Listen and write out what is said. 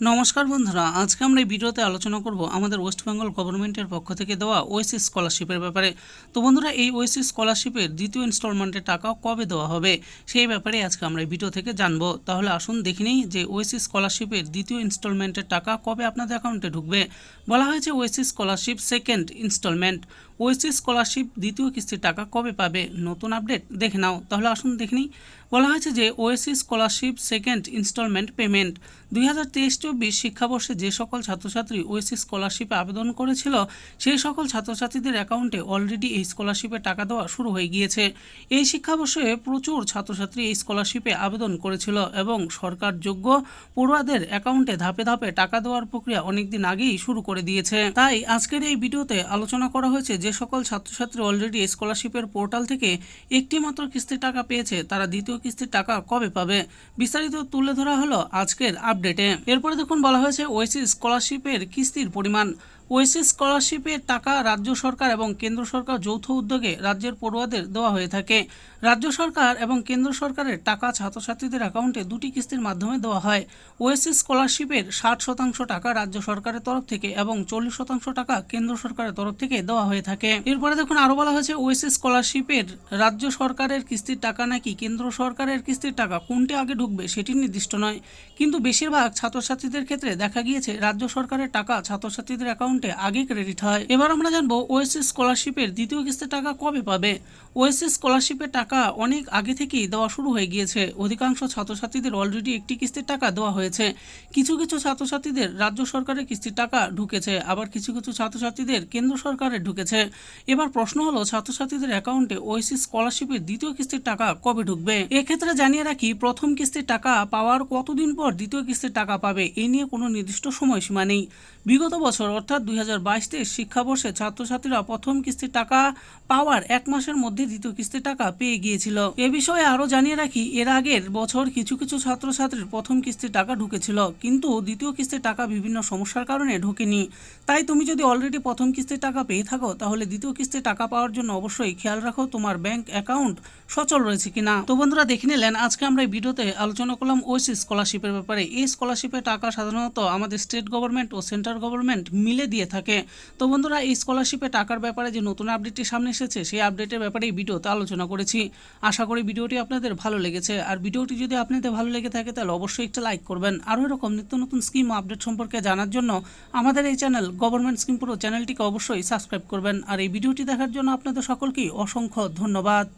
নমস্কার বন্ধুরা, আজকে আমরা এই ভিডিওতে আলোচনা করব আমাদের ওয়েস্ট বেঙ্গল গভর্নমেন্টের পক্ষ থেকে দেওয়া ওয়েসিস স্কলারশিপের ব্যাপারে। তো বন্ধুরা, এই ওয়েসিস স্কলারশিপের দ্বিতীয় ইনস্টলমেন্টের টাকা কবে দেওয়া হবে সেই ব্যাপারে আজকে আমরা এই ভিডিও থেকে জানব। তাহলে আসুন দেখে নিই যে ওয়েসিস স্কলারশিপের দ্বিতীয় ইনস্টলমেন্টের টাকা কবে আপনাদের অ্যাকাউন্টে ঢুকবে। বলা হয়েছে Oasis scholarship second instalment. Oasis scholarship দ্বিতীয় কিস্তির টাকা কবে পাবে? নতুন আপডেট দেখে নাও। তাহলে আসুন দেখে নিই। বলা হয়েছে যে Oasis scholarship second instalment payment. দুই হাজার তেইশ চব্বিশ শিক্ষাবর্ষে যে সকল ছাত্রছাত্রী ওয়েসিস স্কলারশিপে আবেদন করেছিল, সেই সকল ছাত্রছাত্রীদের অ্যাকাউন্টে অলরেডি এই স্কলারশিপে টাকা দেওয়া শুরু হয়ে গিয়েছে। এই শিক্ষাবর্ষে প্রচুর ছাত্রছাত্রী এই স্কলারশিপে আবেদন করেছিল এবং সরকার যোগ্য পড়ুয়াদের অ্যাকাউন্টে ধাপে ধাপে টাকা দেওয়ার প্রক্রিয়া অনেকদিন আগেই শুরু করে দিয়েছে। তাই আজকের এই ভিডিওতে আলোচনা করা হয়েছে যে সকল ছাত্রছাত্রী অলরেডি স্কলারশিপের পোর্টাল থেকে একটি মাত্র কিস্তির টাকা পেয়েছে, তারা দ্বিতীয় কিস্তির টাকা কবে পাবে? বিস্তারিত তুলে ধরা হলো আজকের আপডেটে এরপরে দেখুন, বলা হয়েছে, ওয়েসি স্কলারশিপের কিস্তির পরিমাণ। ওয়েসি স্কলারশিপের টাকা রাজ্য সরকার এবং কেন্দ্র সরকার যৌথ উদ্যোগে রাজ্যের পড়ুয়াদের দেওয়া হয়ে থাকে। রাজ্য সরকার এবং কেন্দ্র সরকারের টাকা ছাত্রছাত্রীদের অ্যাকাউন্টে দুটি কিস্তির মাধ্যমে দেওয়া হয়। ওয়েসি স্কলারশিপের ষাট শতাংশ টাকা রাজ্য সরকারের তরফ থেকে এবং চল্লিশ শতাংশ টাকা কেন্দ্র সরকারের তরফ থেকে দেওয়া হয়ে থাকে। এরপরে দেখুন আরও বলা হয়েছে ওয়েসি স্কলারশিপের রাজ্য সরকারের কিস্তির টাকা নাকি কেন্দ্র সরকারের কিস্তির টাকা কোনটি আগে ঢুকবে সেটি নির্দিষ্ট নয়। কিন্তু বেশিরভাগ ছাত্রছাত্রীদের ক্ষেত্রে দেখা গিয়েছে, রাজ্য সরকারের টাকা ছাত্রছাত্রীদের অ্যাকাউন্টে আগে ক্রেডিট হয়। এবার আমরা জানব ওয়েসি স্কলারশিপের দ্বিতীয় কিস্তির টাকা কবে পাবে। ওয়েসি স্কলারশিপের টাকা অনেক আগে থেকেই দেওয়া শুরু হয়ে গিয়েছে। অধিকাংশ ছাত্রছাত্রীদের অলরেডি একটি কিস্তির টাকা দেওয়া হয়েছে। কিছু কিছু ছাত্রছাত্রীদের রাজ্য সরকারের কিস্তির টাকা ঢুকেছে, আবার কিছু কিছু ছাত্রছাত্রীদের কেন্দ্র সরকারের ঢুকেছে। এবার প্রশ্ন হলো, ছাত্রছাত্রীদের অ্যাকাউন্টে ওয়েসি স্কলারশিপের দ্বিতীয় কিস্তির টাকা কবে ঢুকবে? এক্ষেত্রে জানিয়ে রাখি, প্রথম কিস্তির টাকা পাওয়ার কতদিন পর দ্বিতীয় কিস্তির টাকা পাবে, এ নিয়ে কোনো নির্দিষ্ট সময়সীমা নেই। বিগত বছর, অর্থাৎ দুই হাজার বাইশ শিক্ষাবর্ষে ছাত্রছাত্রীরা প্রথম কিস্তির টাকা পাওয়ার এক মাসের মধ্যে দ্বিতীয় কিস্তির টাকা পেয়ে গিয়েছিল। এ বিষয়ে আরও জানিয়ে রাখি, এর আগের বছর কিছু কিছু ছাত্রছাত্রীর প্রথম কিস্তির টাকা ঢুকেছিল, কিন্তু দ্বিতীয় কিস্তির টাকা বিভিন্ন সমস্যার কারণে ঢোকেনি। তাই তুমি যদি অলরেডি প্রথম কিস্তির টাকা পেয়ে থাকো, তাহলে দ্বিতীয় কিস্তির টাকা পাওয়ার জন্য অবশ্যই খেয়াল রাখো তোমার ব্যাংক অ্যাকাউন্ট সচল রয়েছে কিনা। তো বন্ধুরা, দেখে নিলেন, আজকে আমরা এই ভিডিওতে আলোচনা করলাম ওয়েসি স্কলারশিপের ব্যাপারে। এই স্কলারশিপের টাকা সাধারণত আমাদের স্টেট গভর্নমেন্ট ও সেন্ট্রাল গভর্নমেন্ট মিলে দিয়ে থাকে। তো বন্ধুরা, এই স্কলারশিপে টাকার ব্যাপারে যে নতুন আপডেটটি সামনে এসেছে, সেই আপডেটের ব্যাপারে এই ভিডিওতে আলোচনা করেছি। আশা করি ভিডিওটি আপনাদের ভালো লেগেছে। আর ভিডিওটি যদি আপনাদের ভালো লেগে থাকে, তাহলে অবশ্যই একটা লাইক করবেন। আরও এরকম নিত্য নতুন স্কিম আপডেট সম্পর্কে জানার জন্য আমাদের এই চ্যানেল গভর্নমেন্ট স্কিম পুরো চ্যানেলটিকে অবশ্যই সাবস্ক্রাইব করবেন। আর এই ভিডিওটি দেখার জন্য আপনাদের সকলকেই অসংখ্য ধন্যবাদ।